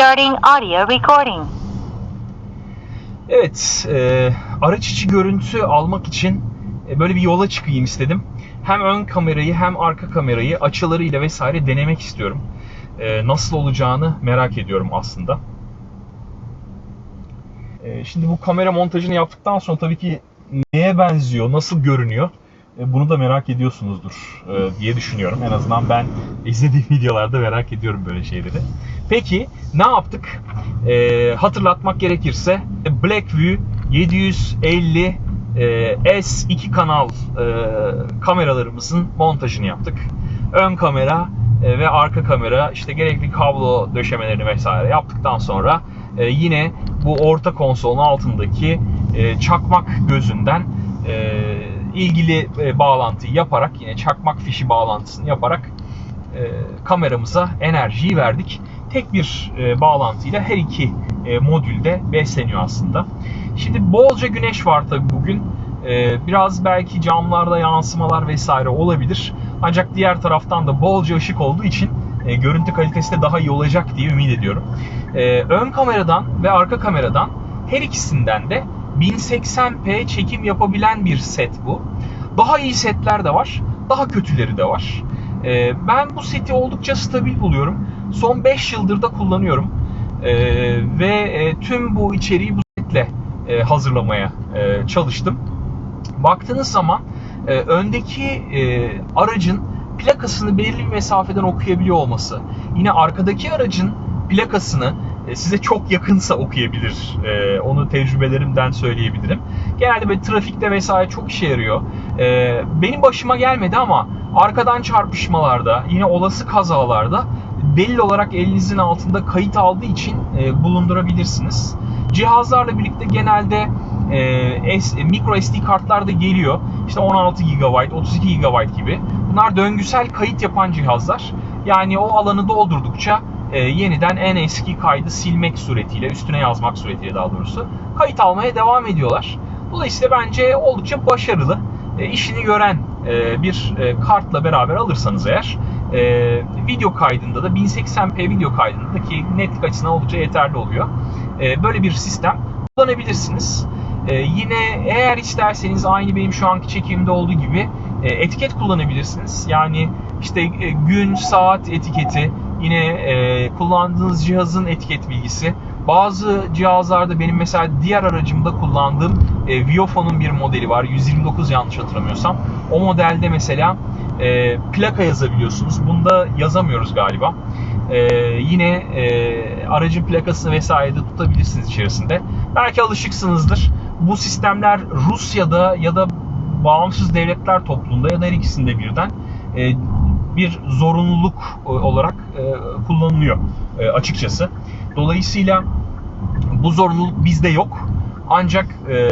Starting audio recording. Evet, e, araç içi görüntü almak için e, böyle bir yola çıkayım istedim. Hem ön kamerayı hem arka kamerayı açılarıyla vesaire denemek istiyorum. E, nasıl olacağını merak ediyorum aslında. E, şimdi bu kamera montajını yaptıktan sonra tabii ki neye benziyor, nasıl görünüyor bunu da merak ediyorsunuzdur e, diye düşünüyorum. En azından ben izlediğim videolarda merak ediyorum böyle şeyleri. Peki ne yaptık? E, hatırlatmak gerekirse Blackview 750 e, S 2 kanal e, kameralarımızın montajını yaptık. Ön kamera e, ve arka kamera işte gerekli kablo döşemelerini vesaire yaptıktan sonra e, yine bu orta konsolun altındaki e, çakmak gözünden e, ilgili e, bağlantıyı yaparak yine çakmak fişi bağlantısını yaparak e, kameramıza enerjiyi verdik. Tek bir e, bağlantıyla her iki e, modülde besleniyor aslında. Şimdi bolca güneş var tabi bugün. E, biraz belki camlarda yansımalar vesaire olabilir. Ancak diğer taraftan da bolca ışık olduğu için e, görüntü kalitesi de daha iyi olacak diye ümit ediyorum. E, ön kameradan ve arka kameradan her ikisinden de 1080p çekim yapabilen bir set bu. Daha iyi setler de var, daha kötüleri de var. Ee, ben bu seti oldukça stabil buluyorum. Son 5 yıldır da kullanıyorum. Ee, ve e, tüm bu içeriği bu setle e, hazırlamaya e, çalıştım. Baktığınız zaman e, öndeki e, aracın plakasını belirli bir mesafeden okuyabiliyor olması, yine arkadaki aracın plakasını e, size çok yakınsa okuyabilir. E, onu tecrübelerimden söyleyebilirim. Genelde böyle trafikte vesaire çok işe yarıyor. E, benim başıma gelmedi ama arkadan çarpışmalarda, yine olası kazalarda delil olarak elinizin altında kayıt aldığı için e, bulundurabilirsiniz. Cihazlarla birlikte genelde e, S, micro SD kartlar da geliyor. İşte 16 GB, 32 GB gibi. Bunlar döngüsel kayıt yapan cihazlar. Yani o alanı doldurdukça e, yeniden en eski kaydı silmek suretiyle, üstüne yazmak suretiyle daha doğrusu kayıt almaya devam ediyorlar. Dolayısıyla bence oldukça başarılı, e, işini gören e, bir e, kartla beraber alırsanız eğer e, video kaydında da 1080p video kaydında da ki netlik açısından oldukça yeterli oluyor. E, böyle bir sistem kullanabilirsiniz. E, yine eğer isterseniz aynı benim şu anki çekimde olduğu gibi e, etiket kullanabilirsiniz. Yani işte e, gün, saat etiketi, yine e, kullandığınız cihazın etiket bilgisi. Bazı cihazlarda benim mesela diğer aracımda kullandığım e, Viofon'un bir modeli var. 129 yanlış hatırlamıyorsam. O modelde mesela e, plaka yazabiliyorsunuz. Bunda yazamıyoruz galiba. E, yine e, aracın plakasını vesaire de tutabilirsiniz içerisinde. Belki alışıksınızdır. Bu sistemler Rusya'da ya da bağımsız devletler topluluğunda ya da her ikisinde birden e, bir zorunluluk olarak e, kullanılıyor e, açıkçası. Dolayısıyla bu zorunluluk bizde yok. Ancak e,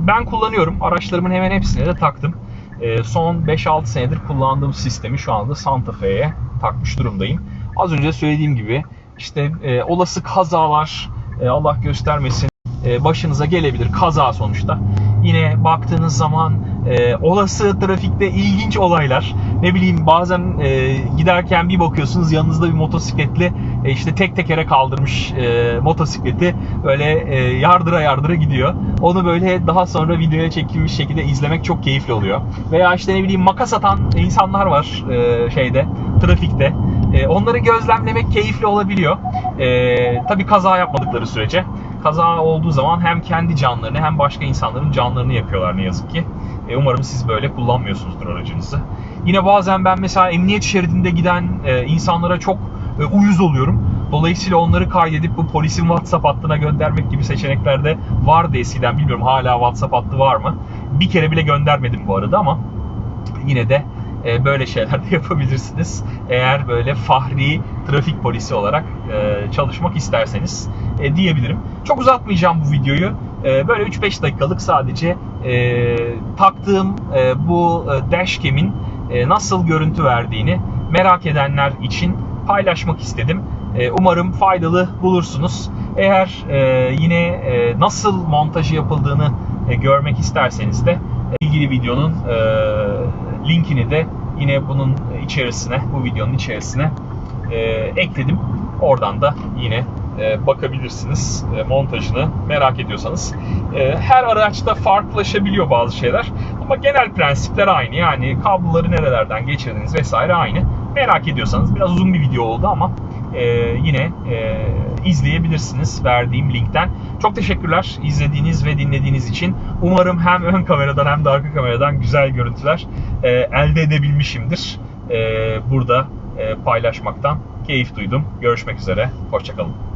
ben kullanıyorum. Araçlarımın hemen hepsine de taktım. E, son 5-6 senedir kullandığım sistemi şu anda Santa Fe'ye takmış durumdayım. Az önce söylediğim gibi işte e, olası kazalar e, Allah göstermesin e, başınıza gelebilir kaza sonuçta. Yine baktığınız zaman e, olası trafikte ilginç olaylar. Ne bileyim bazen e, giderken bir bakıyorsunuz yanınızda bir motosikletli e, işte tek tekere kaldırmış e, motosikleti böyle e, yardıra yardıra gidiyor. Onu böyle daha sonra videoya çekilmiş şekilde izlemek çok keyifli oluyor. Veya işte ne bileyim makas atan insanlar var e, şeyde trafikte. E, onları gözlemlemek keyifli olabiliyor. E, tabii kaza yapmadıkları sürece. Kaza olduğu zaman hem kendi canlarını hem başka insanların canlarını yakıyorlar ne yazık ki. E, umarım siz böyle kullanmıyorsunuzdur aracınızı. Yine bazen ben mesela emniyet şeridinde giden e, insanlara çok e, uyuz oluyorum. Dolayısıyla onları kaydedip bu polisin WhatsApp hattına göndermek gibi seçenekler de vardı eskiden. Bilmiyorum hala WhatsApp hattı var mı? Bir kere bile göndermedim bu arada ama yine de e, böyle şeyler de yapabilirsiniz. Eğer böyle fahri trafik polisi olarak e, çalışmak isterseniz e, diyebilirim. Çok uzatmayacağım bu videoyu. E, böyle 3-5 dakikalık sadece e, taktığım e, bu e, dashcam'in e, nasıl görüntü verdiğini merak edenler için paylaşmak istedim. E, umarım faydalı bulursunuz. Eğer e, yine e, nasıl montajı yapıldığını e, görmek isterseniz de ilgili videonun e, linkini de yine bunun içerisine, bu videonun içerisine e, ekledim. Oradan da yine e, bakabilirsiniz e, montajını merak ediyorsanız. E, her araçta farklılaşabiliyor bazı şeyler ama genel prensipler aynı. Yani kabloları nerelerden geçirdiniz vesaire aynı. Merak ediyorsanız biraz uzun bir video oldu ama e, yine e, izleyebilirsiniz verdiğim linkten. Çok teşekkürler izlediğiniz ve dinlediğiniz için. Umarım hem ön kameradan hem de arka kameradan güzel görüntüler e, elde edebilmişimdir. E, burada e, paylaşmaktan keyif duydum. Görüşmek üzere. Hoşçakalın.